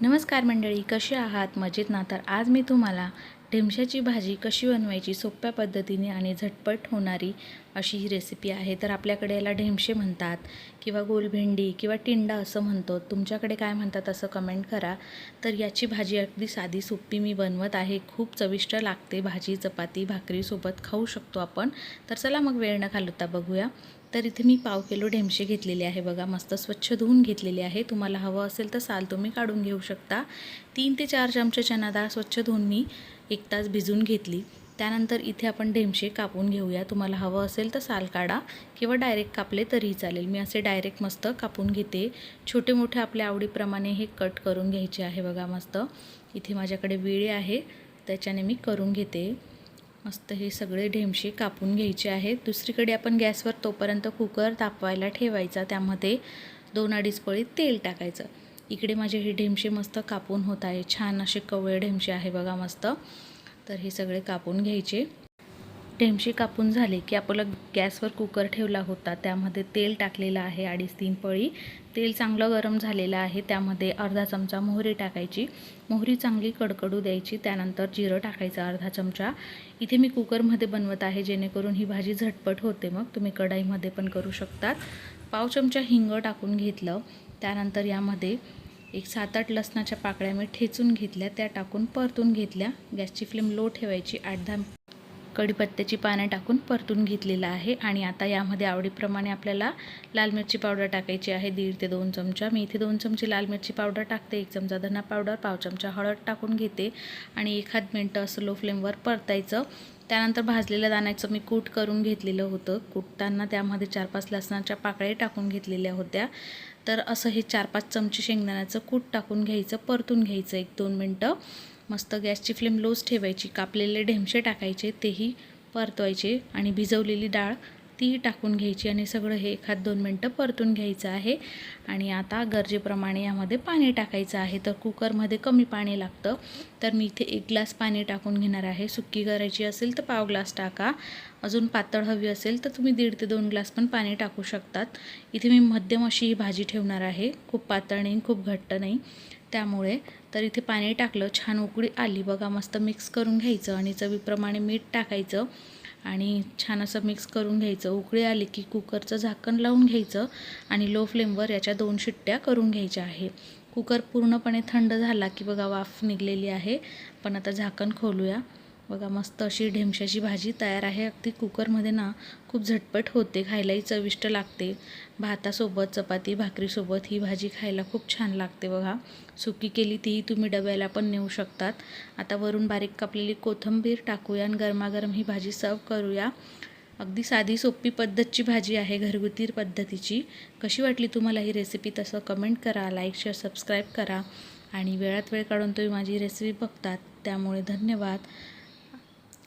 नमस्कार मंडळी कसे आहात? मजेत ना? तर आज मी तुम्हाला ढेमशाची भाजी कशी बनवायची सोप्या पद्धतीने आणि झटपट होणारी अशी ही रेसिपी आहे. तर आपल्याकडे याला ढेमशे म्हणतात किंवा गोलभेंडी किंवा टिंडा असं म्हणतो. तुमच्याकडे काय म्हणतात असं कमेंट करा. तर याची भाजी अगदी साधी सोपी मी बनवत आहे. खूप चविष्ट लागते भाजी चपाती भाकरीसोबत खाऊ शकतो आपण. तर चला मग वेळ न घालवता बघूया. तर इथे मी पाव किलो ढेमशे घेतलेले आहे बघा. मस्त स्वच्छ धुवून घेतलेले आहे. तुम्हाला हवं असेल तर साल तुम्ही काढून घेऊ शकता. तीन ते चार चमचे चना डाळ स्वच्छ धुवून मी एक तास भिजून घेतली. त्यानंतर इथे आपण ढेमशे कापून घेऊया. तुम्हाला हवं असेल तर साल काढा किंवा डायरेक्ट कापले तरीही चालेल. मी असे डायरेक्ट मस्त कापून घेते. छोटे मोठे आपल्या आवडीप्रमाणे हे कट करून घ्यायचे आहे बघा मस्त. इथे माझ्याकडे वेळे आहे. त्याच्याने मी करून घेते. मस्त हे सगळे ढेमशे कापून घ्यायचे आहेत. दुसरीकडे आपण गॅसवर तोपर्यंत कुकर तापवायला ठेवायचा. त्यामध्ये दोन अडीच पळी तेल टाकायचं. इकडे माझे हे ढेमशे मस्त कापून होत आहे. छान असे कवळे ढेमशे आहे बघा मस्त. तर हे सगळे कापून घ्यायचे. ढेमशे कापून झाले की आपलं गॅसवर कुकर ठेवला होता. त्यामध्ये तेल टाकलेलं आहे अडीच तीन पळी. तेल चांगलं गरम झालेलं आहे त्यामध्ये अर्धा चमचा मोहरी टाकायची. मोहरी चांगली कडकडू द्यायची त्यानंतर जिरं टाकायचं अर्धा चमचा. इथे मी कुकरमध्ये बनवत आहे जेणेकरून ही भाजी झटपट होते मग. तुम्ही कढाईमध्ये पण करू शकतात. पाव चमचा हिंग टाकून घेतलं. त्यानंतर यामध्ये एक सात आठ लसणाच्या पाकळ्या मी ठेचून घेतल्या. त्या टाकून परतून घेतल्या. गॅसची फ्लेम लो ठेवायची. आठ दहा कढीपत्त्याची पानं टाकून परतून घेतलेलं आहे आणि आता यामध्ये आवडीप्रमाणे आपल्याला लाल मिरची पावडर टाकायची आहे दीड ते दोन चमचा. मी इथे दोन चमचे लाल मिरची पावडर टाकते एक चमचा धना पावडर पाव चमचा हळद टाकून घेते आणि एखाद मिनटं असं लो फ्लेमवर परतायचं. त्यानंतर भाजलेल्या दाण्याचं मी कूट करून घेतलेलं होतं. कुटताना त्यामध्ये चार पाच लसणाच्या पाकळ्या टाकून घेतलेल्या होत्या. तर असं हे चार पाच चमचे शेंगदाण्याचं कूट टाकून घ्यायचं परतून घ्यायचं एक दोन मिनटं. मस्त गॅसची फ्लेम लोच ठेवायची कापलेले ढेमशे टाकायचे तेही परतवायचे आणि भिजवलेली डाळ तीही टाकून घ्यायची आणि सगळं हे एखाद दोन मिनटं परतून घ्यायचं आहे. आणि आता गरजेप्रमाणे यामध्ये पाणी टाकायचं आहे. तर कुकरमध्ये कमी पाणी लागतं. तर मी इथे एक ग्लास पाणी टाकून घेणार आहे. सुक्की करायची असेल तर पाव ग्लास टाका. अजून पातळ हवी असेल तर तुम्ही दीड ते दोन ग्लास पण पाणी टाकू शकतात. इथे मी मध्यम अशी ही भाजी ठेवणार आहे. खूप पातळ नाही खूप घट्ट नाही. त्यामुळे तर इथे पाणी टाकलं छान उकळी आली. बघा मस्त मिक्स करून घ्यायचं आणि चवीप्रमाणे मीठ टाकायचं आणि छान असं मिक्स करून घ्यायचं. उकळी आली की कुकरचं झाकण लावून घ्यायचं आणि लो फ्लेमवर याच्या दोन शिट्ट्या करून घ्यायच्या आहे. कुकर पूर्णपणे थंड झाला की बघा वाफ निघलेली आहे. पण आता झाकण खोलूया. बघा मस्त अशी ढेमशाची भाजी तयार आहे. अगदी कुकरमध्ये ना खूप झटपट होते. खायलाही चविष्ट लागते. भातासोबत चपाती भाकरीसोबत ही भाजी खायला खूप छान लागते बघा. सुकी केली तीही तुम्ही डब्याला पण नेऊ शकतात. आता वरून बारीक कापलेली कोथिंबीर टाकूया आणि गरमागरम ही भाजी सर्व करूया. अगदी साधी सोपी पद्धतची भाजी आहे घरगुती पद्धतीची. कशी वाटली तुम्हाला ही रेसिपी तसं कमेंट करा लाईक शेअर सबस्क्राईब करा. आणि वेळात वेळ काढून तुम्ही माझी रेसिपी बघतात. त्यामुळे धन्यवाद.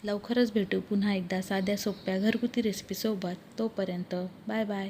लवकरच भेटू पुन्हा एकदा साध्या सोप्या घरगुती रेसिपीसोबत तोपर्यंत बाय बाय